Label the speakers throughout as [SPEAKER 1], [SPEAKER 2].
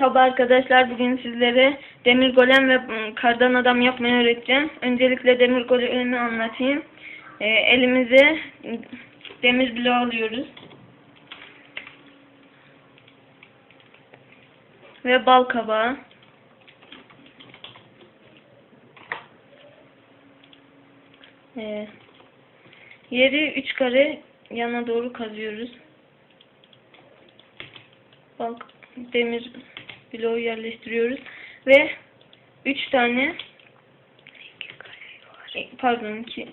[SPEAKER 1] Merhaba arkadaşlar bugün sizlere demir golem ve ım, kardan adam yapmayı öğreteceğim. Öncelikle demir golemi anlatayım. Ee, elimize ım, demir bloğu alıyoruz. Ve bal kabağı. Ee, yeri üç kare yana doğru kazıyoruz. Bak demir bloğu yerleştiriyoruz ve üç tane pardon iki,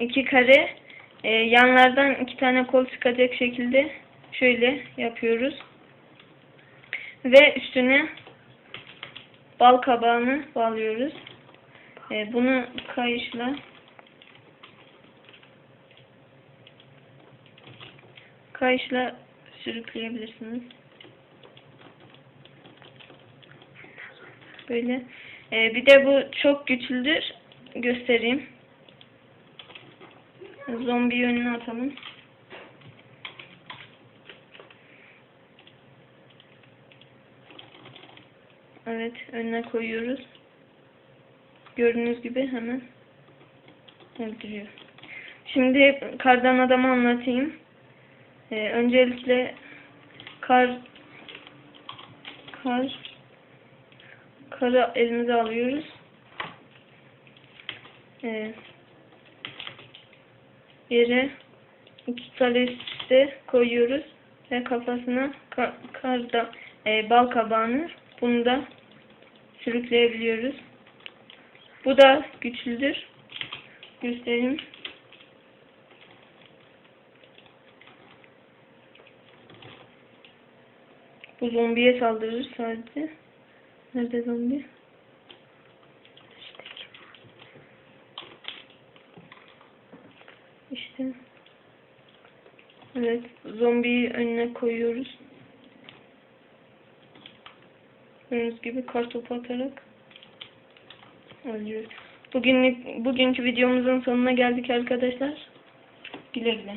[SPEAKER 1] iki kare e, yanlardan iki tane kol çıkacak şekilde şöyle yapıyoruz ve üstüne bal kabağını bağlıyoruz. E, bunu kayışla kayışla sürükleyebilirsiniz. Böyle. Ee, bir de bu çok güçlüdür. Göstereyim. Zombi yönüne atalım. Evet, önüne koyuyoruz. Gördüğünüz gibi hemen öldürüyor. Şimdi kardan adamı anlatayım. Ee, öncelikle kar kar karı elimize alıyoruz. Ee, yere iki üste koyuyoruz ve kafasına ka karda e, bal kabağını bunu da sürükleyebiliyoruz. Bu da güçlüdür. Göstereyim. Bu zombiye saldırır sadece. Nerede zombi? İşte. Evet, zombiyi önüne koyuyoruz. Gördüğünüz gibi kartopu atarak öldürüyoruz. Bugünlük, bugünkü videomuzun sonuna geldik arkadaşlar. Güle güle.